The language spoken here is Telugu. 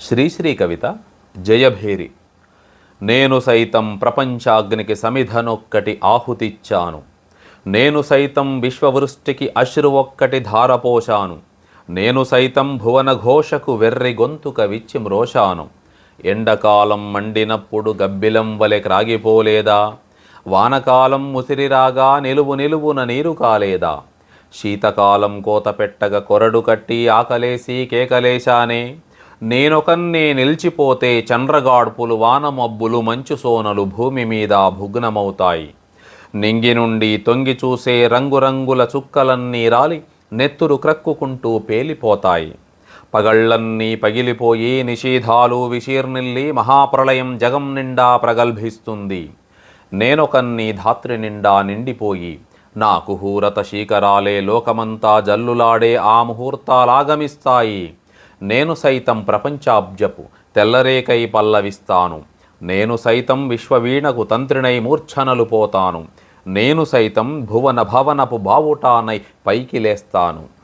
శ్రీశ్రీ కవిత జయభేరి. నేను సైతం ప్రపంచాగ్నికి సమిధనొక్కటి ఆహుతిచ్చాను. నేను సైతం విశ్వవృష్టికి అశ్రు ఒక్కటి ధారపోశాను. నేను సైతం భువన ఘోషకు వెర్రి గొంతుక విచ్చి మ్రోశాను. ఎండకాలం మండినప్పుడు గబ్బిలం వలె క్రాగిపోలేదా? వానకాలం ముసిరిరాగా నిలువు నిలువున నీరు కాలేదా? శీతకాలం కోత పెట్టగ కొరడు కట్టి ఆకలేసి కేకలేశానే? నేనొకన్నే నిలిచిపోతే చంద్రగాడ్పులు వానమబ్బులు మంచు సోనలు భూమి మీద భుగ్నమవుతాయి. నింగి నుండి తొంగి చూసే రంగురంగుల చుక్కలన్నీ రాలి నెత్తురు క్రక్కుకుంటూ పేలిపోతాయి. పగళ్ళన్నీ పగిలిపోయి నిషేధాలు విశీర్నిల్లి మహాప్రళయం జగం నిండా ప్రగల్భిస్తుంది. నేనొకన్ని ధాత్రి నిండా నిండిపోయి నా కుహూరత శీకరాలే లోకమంతా జల్లులాడే ఆ ముహూర్తాలాగమిస్తాయి. నేను సైతం ప్రపంచాబ్జపు తెల్లరేకై పల్లవిస్తాను. నేను సైతం విశ్వవీణకు తంత్రినై మూర్ఛనలు పోతాను. నేను సైతం భువన భవనపు బావుటానై పైకి లేస్తాను.